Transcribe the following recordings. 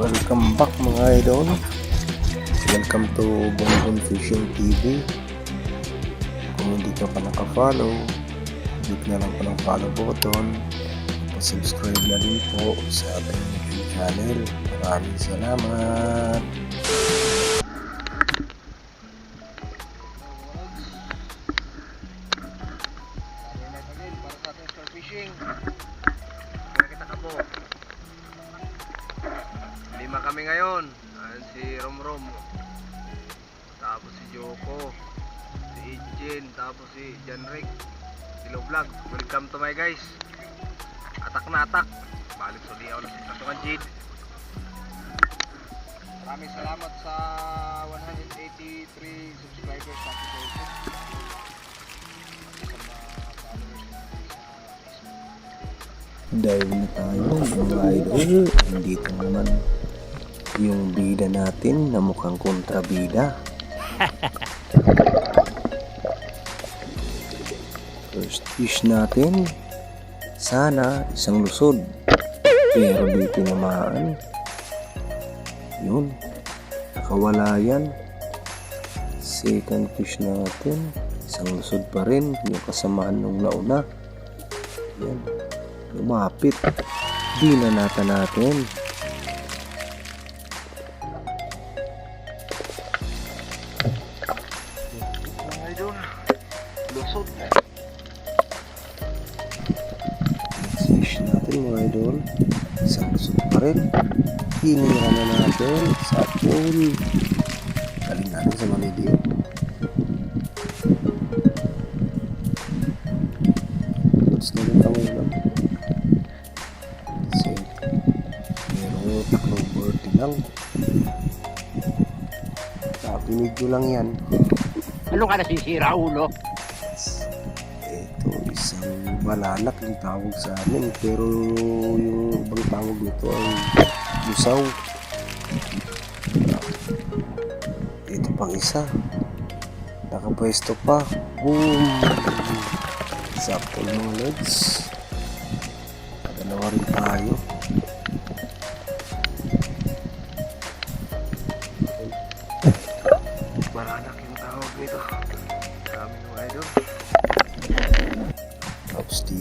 Welcome back mga idol. Welcome to Bonbon Fishing TV. Naka-follow, click na lang po ng follow button. subscribe na rin po sa ating YouTube channel. Maraming salamat. Fishing. Kaya kita ka po. Lima kami ngayon. Ayan si Romrom. Tapos si Joko. Si Ijin. Tapos si Janrick. Hello vlog. Welcome to my guys. Atak na atak. Balik sa liyaw na Tatungan Jade. Maraming salamat sa 183 subscribers sa Facebook. Sa sa. Dive na tayo mga idol. Nandito naman yung bida natin na mukhang kontrabida. First natin. Sana isang lusod. Pero di tinamaan. Yun. Nakawala yan. Second fish natin. Isang lusod pa rin. Yung kasamaan nung nauna. Yan lumapit. Di na natin. Natin mga idol. Isang lusot pa rin. Hinira na natin sa pool. Galing natin sa Manidio. Lots na rin kami lang. Kasi merong tatlong birdie lang. Napinig ko lang yan. Ano ka nasisira, ulo? Balanak yung tawag sa amin. Pero yung ibang tawag nito ay musaw. Ito pang isa. Nakapwesto pa. Boom! Sakto mga lods. Dalawa rin tayo.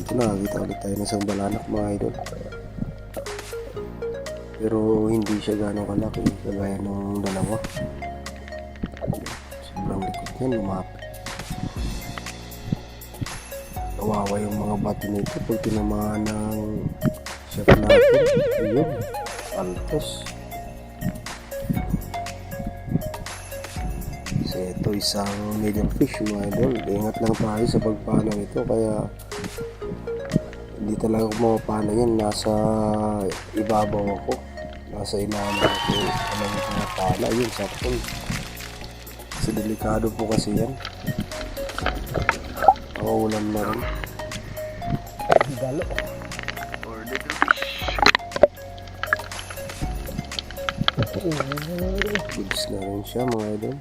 Dito nakakita ulit tayo ng isang balanak mga idol. Pero hindi siya gano'ng kalaki kagaya ng dalawa. Sobrang likod niyan, lumapit. Kawawa yung mga bati nito pag tinamaan ng chef natin. Ayun, altos. So ito isang medium fish mga idol. Ingat lang tayo sa pagpanaw nito kaya hindi talaga ako mapapana yan. Nasa ibabaw ako. Nasa ilalim ako. Ano yung pumapana. Yun, sakto. Kasi delikado po kasi yan. Mauulam na rin. Or little fish. Goods na rin siya mga idol.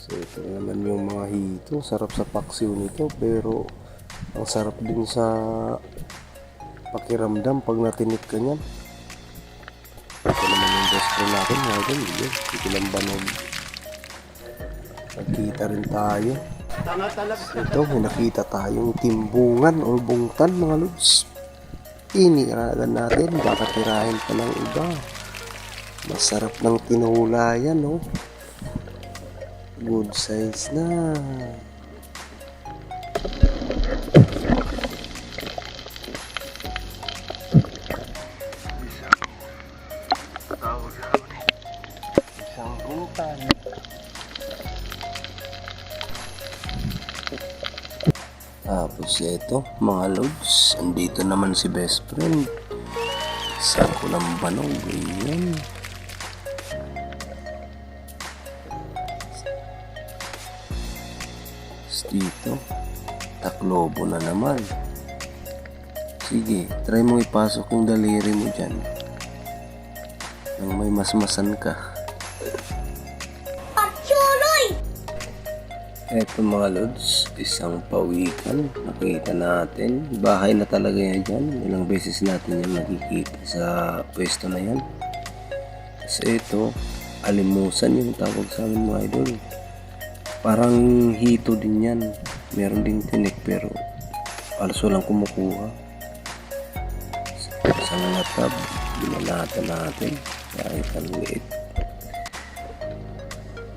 So ito naman yung mga hito. Sarap sa paksiw nito pero ang sarap din sa pakiramdam pag natinik ka niyan. Ito naman yung best friend natin mga idol. Yun, ito lang banog. Nagkita rin tayo. Ito, may nakita tayong timbungan o bungtan mga lods. Iniragan natin, baka tirahin pa ng iba. Masarap ng tinula yan, no? Good size na. Buntan. Tapos ito, mga lods, andito naman si best friend. Sa kulang banog, ayan. dito. Taklobo na naman. Sige, try mo ipasok yung daliri mo dyan. Nang may masmasan ka. Eto mga lods, isang pawikan. Nakita natin. Bahay na talaga yan dyan. Ilang beses natin yan nakikita sa pwesto na yan. Kasi ito, alimusan yung tawag sa amin mga idol. Parang hito din yan. Meron ding tinik pero alas walang kumukuha. Isang natab, binalata natin. Kahit ang liit.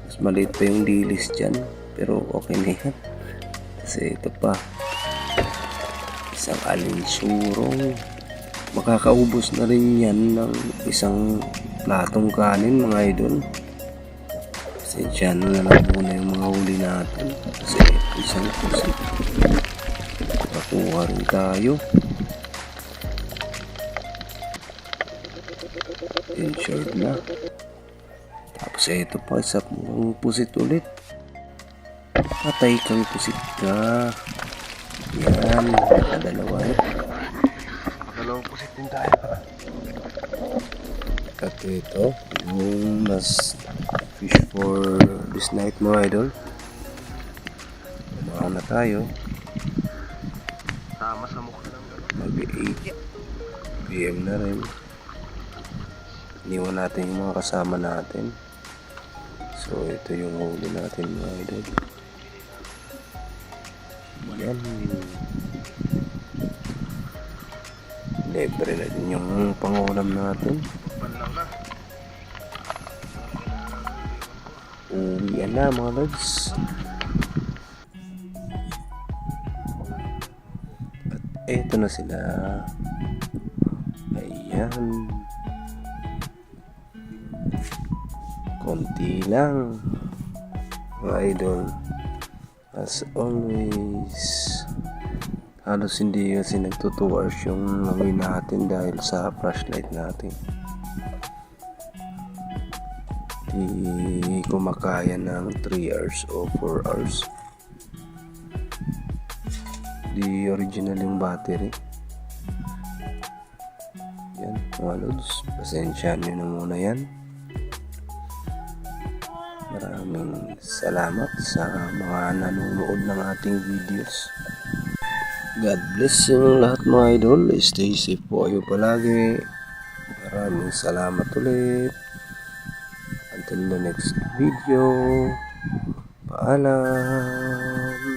Mas maliit pa yung dilis dyan. Pero okay na yan. Kasi ito pa. Isang alinsurong. Makakaubos na rin yan ng isang platong kanin mga idol. Pasensya na lang muna yung mga huli natin. Kasi isang pusi. Nakuha rin tayo. Insured na. Tapos ito pa, isa pang pusit ulit. Patay kang pusit ka. Yan, nakadalawa. Dalawang pusit din tayo. At ito, yung mas fish for this night mga idol. Kumain na tayo. Tama sa mukha lang. gano'n. Mag-8 PM na rin. Iniwan natin yung mga kasama natin. So, ito yung huli natin mga idol. Yan. Libre na din yung pangulam natin. Uwian na mga lods. At eto na sila. Ayan. Konti lang. Mga idol. As always. Halos hindi kasi nagto 2 hours yung langoy natin dahil sa flashlight natin. Di kumakaya ng 3 hours o 4 hours. Di original yung battery. Yan, mga lods. Pasensya nyo na muna yan. Maraming salamat sa mga nanonood ng ating videos. God bless yung lahat mga idol. Stay safe po kayo palagi. Maraming salamat ulit. Until the next video. Paalam.